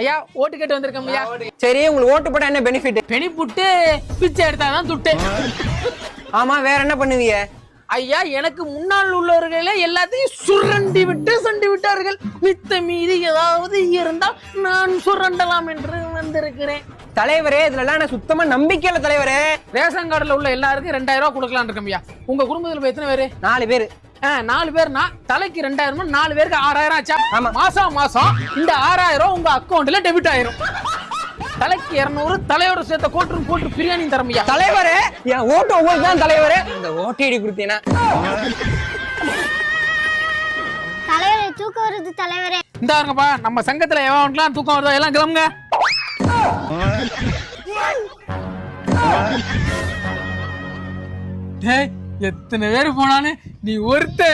ஐயா ஓட்டு கேட்டு வந்திருக்கோம் ஐயா. சரி உங்களுக்கு ஓட்டு போட்டா என்ன பெனிஃபிட் பெனி புட்டு பிச்சை எடுத்தாதான் துட்டு. ஆமா வேற என்ன பண்ணுவீங்க? ஐயா எனக்கு முன்னால் உள்ளவர்களே எல்லாத்தையும் சுரண்டி விட்டு சண்டி விட்டார்கள். மித்த மீதி ஏதாவது இருந்தால் நான் சுரண்டலாம் என்று வந்திருக்கிறேன். தலைவரே இதுல நான் சுத்தமா நம்பிக்கை இல்ல தலைவரே? ரேஷன் கார்டுல உள்ள எல்லாருக்கும் ரெண்டாயிரம் ரூபாய் கொடுக்கலாம் இருக்கோம் ஐயா. உங்க குடும்பத்துல எத்தனை பேரு? நாலு பேரு. நாலு பேர்னா தலைக்கு ரெண்டாயிரம் நாலு பேருக்கு ஆறாயிரம் ஆச்சா? ஆமா. மாசம் மாசம் இந்த ஆறாயிரம் உங்க அக்கௌண்ட்ல டெபிட் ஆயிரும். தலைக்கு இருநூறு தலையோட சேர்த்த கோட்டு போட்டு பிரியாணி தரமையா தலைவரே என் ஓட்டு உங்களுக்கு தான் தலைவரே. இந்த ஓட்டு ஐடி கொடுத்தீங்கன்னா தலைவரே தூக்கம் வருது தலைவரே. இந்த பாருங்கப்பா நம்ம சங்கத்துல எவன்லாம் தூக்கம் வருதோ எல்லாம் கிளம்புங்க. டேய் எத்தனை பேர் போனாலும் நீ ஒருத்த